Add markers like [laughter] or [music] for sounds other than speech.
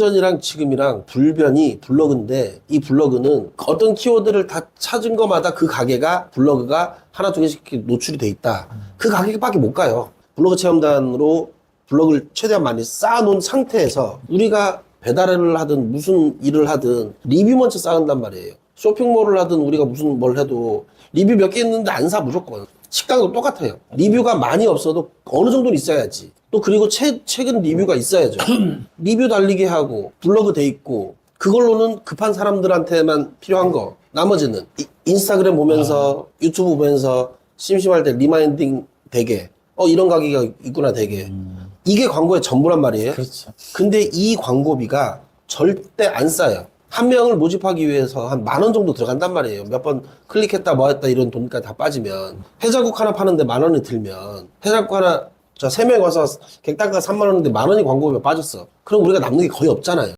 전이랑 지금이랑 불변이 블로그인데 이 블로그는 어떤 키워드를 다 찾은 것마다 그 가게가 블로그가 하나 이렇게 노출이 돼 있다. 그 가게밖에 못 가요. 블로그 체험단으로 블로그를 최대한 많이 쌓아놓은 상태에서 우리가 배달을 하든 무슨 일을 하든 리뷰 먼저 쌓은단 말이에요. 쇼핑몰을 하든 우리가 무슨 뭘 해도 리뷰 몇 개 있는데 안 사 무조건. 식당도 똑같아요. 리뷰가 많이 없어도 어느 정도는 있어야지. 또 그리고 최, 최근 리뷰가 있어야죠. [clears throat] 리뷰 달리게 하고 블로그 돼 있고 그걸로는 급한 사람들한테만 필요한 거. 나머지는 이- 인스타그램 보면서 유튜브 보면서 심심할 때 리마인딩 되게 어 이런 가게가 있구나 되게 이게 광고의 전부란 말이에요. 그렇죠. 근데 이 광고비가 절대 안 싸요. 한 명을 모집하기 위해서 한 만 원 정도 들어간단 말이에요. 몇 번 클릭했다 뭐 했다 이런 돈까지 다 빠지면 해장국 하나 파는데 만 원이 들면 해장국 하나 저 세 명 와서 객단가 3만 원인데 만 원이 광고비가 빠졌어. 그럼 우리가 남는 게 거의 없잖아요.